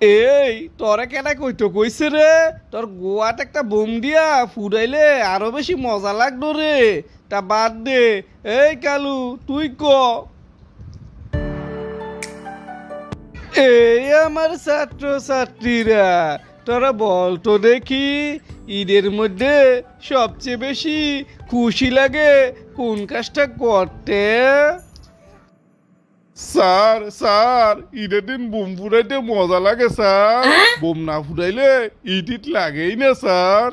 এই, তোরে কেনা কইতো? কইছে রে, তোর গোয়াত একটা বোম দিয়া ফুরাইলে আরও বেশি মজা লাগতো রে। তা বাদ দে। এই কালু, তুই ক। এই আমার ছাত্র ছাত্রীরা তোরা বল তো দেখি, ঈদের মধ্যে সবচেয়ে বেশি খুশি লাগে কোন কাজটা করতে? স্যার স্যার ঈদের দিন বোম ফুরাইতে মজা লাগে স্যার। বোম না ঈদ ঈদ লাগেই না স্যার।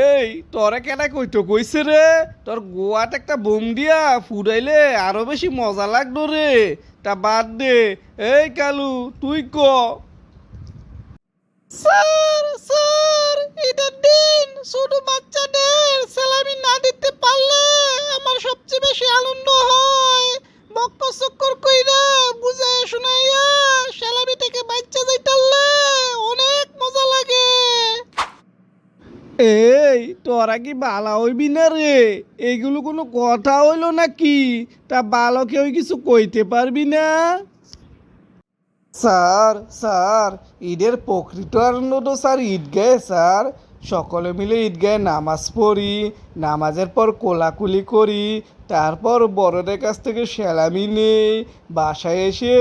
এই তোরা কেনা কইতো কইছে রে তোর গোয়াত একটা বোম দিয়া ফুরাইলে আরও বেশি মজা লাগতো রে। তা বাদ দে। এই কালু তুই ক। স্যার স্যার ঈদের দিন ছোট বাচ্চাদের সেলামি না দিতে পারলে আমার সবচেয়ে বেশি আনন্দ হয়। বক্ক চক্কর কইরা বুঝায় শুনাইয়া সেলামি থেকে বাচ্চা যাইতালে অনেক মজা লাগে। এই তোরা কি বালা হইবি না রে? এইগুলো কোনো কথা হইল নাকি? তা বালো কেউ কিছু কইতে পারবি না? স্যার স্যার ঈদের প্রকৃত আনন্দ তো স্যার ঈদগাহে স্যার। সকলে মিলে ঈদগাহে নামাজ পড়ি, নামাজের পর কোলাকুলি করি, তারপর বড়দের কাছ থেকে সেলামি নেই, বাসায় এসে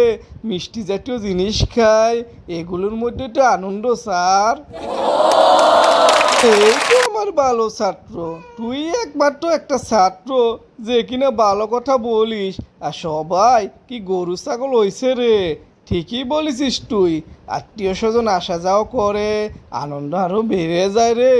মিষ্টি জাতীয় জিনিস খাই, এগুলোর মধ্যে তো আনন্দ, স্যার। এই তো আমার ভালো ছাত্র। তুই একমাত্র একটা ছাত্র, যে কিনা ভালো কথা বলিস, আর সবাই কি গরু, ছাগল হইছে রে? ঠিকই বলেছিস তুই। আত্মীয় স্বজন আসা যাওয়া করে আনন্দ আরও বেড়ে যায় রে।